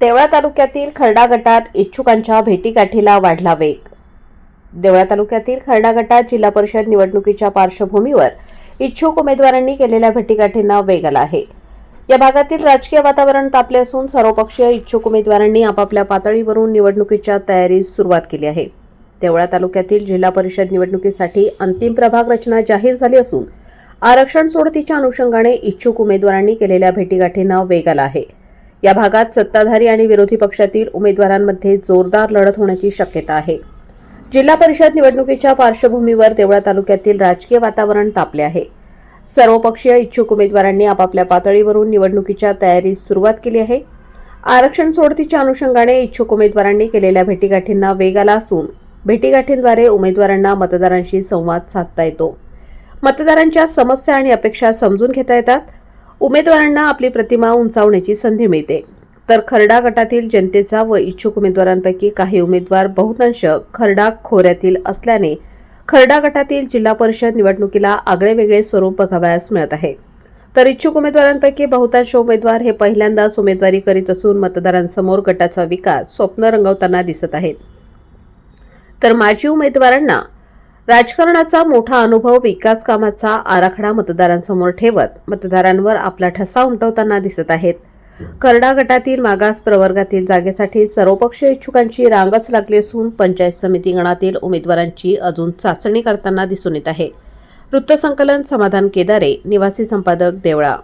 देवळा तालुक्यातील खर्डा गटात इच्छुकांच्या भेटीगाठीला वाढला वेग. देवळा तालुक्यातील खर्डा गटात जिल्हा परिषद निवडणुकीच्या पार्श्वभूमीवर इच्छुक उमेदवारांनी केलेल्या भेटीगाठींना वेग आला आहे. या भागातील राजकीय वातावरण तापले असून सर्वपक्षीय इच्छुक उमेदवारांनी आपापल्या पातळीवरून निवडणुकीच्या तयारीस सुरुवात केली आहे. देवळा तालुक्यातील जिल्हा परिषद निवडणुकीसाठी अंतिम प्रभाग रचना जाहीर झाली असून आरक्षण सोडतीच्या अनुषंगाने इच्छुक उमेदवारांनी केलेल्या भेटीगाठींना वेग आला आहे. या भागात सत्ताधारी आणि विरोधी पक्षातील उमेदवारांमध्ये जोरदार लढत होण्याची शक्यता आहे. जिल्हा परिषद निवडणुकीच्या पार्श्वभूमीवर देवळा तालुक्यातील राजकीय वातावरण तापले आहे. सर्वपक्षीय इच्छुक उमेदवारांनी आपापल्या पातळीवरून निवडणुकीच्या तयारीस सुरुवात केली आहे. आरक्षण सोडतीच्या अनुषंगाने इच्छुक उमेदवारांनी केलेल्या भेटीगाठींना वेग आला असून भेटीगाठींद्वारे उमेदवारांना मतदारांशी संवाद साधता येतो. मतदारांच्या समस्या आणि अपेक्षा समजून घेता येतात. उमेदवारांना आपली प्रतिमा उंचावण्याची संधी मिळते. तर खरडा गटातील जनतेचा व इच्छुक उमेदवारांपैकी काही उमेदवार बहुतांश खरडा खोऱ्यातील असल्याने खरडा गटातील जिल्हा परिषद निवडणुकीला आगळेवेगळे स्वरूप बघावयास मिळत आहे. तर इच्छुक उमेदवारांपैकी बहुतांश उमेदवार हे पहिल्यांदाच उमेदवारी करीत असून मतदारांसमोर गटाचा विकास स्वप्न रंगवताना दिसत आहेत. तर माजी उमेदवारांना राजकारणाचा मोठा अनुभव विकास कामाचा आराखडा मतदारांसमोर ठेवत मतदारांवर आपला ठसा उमटवताना दिसत आहेत. करडा गटातील मागास प्रवर्गातील जागेसाठी सर्वपक्षीय इच्छुकांची रांगच लागली असून पंचायत समिती गणातील उमेदवारांची अजून चाचणी करताना दिसून येत आहे. वृत्तसंकलन समाधान केदारे निवासी संपादक देवळा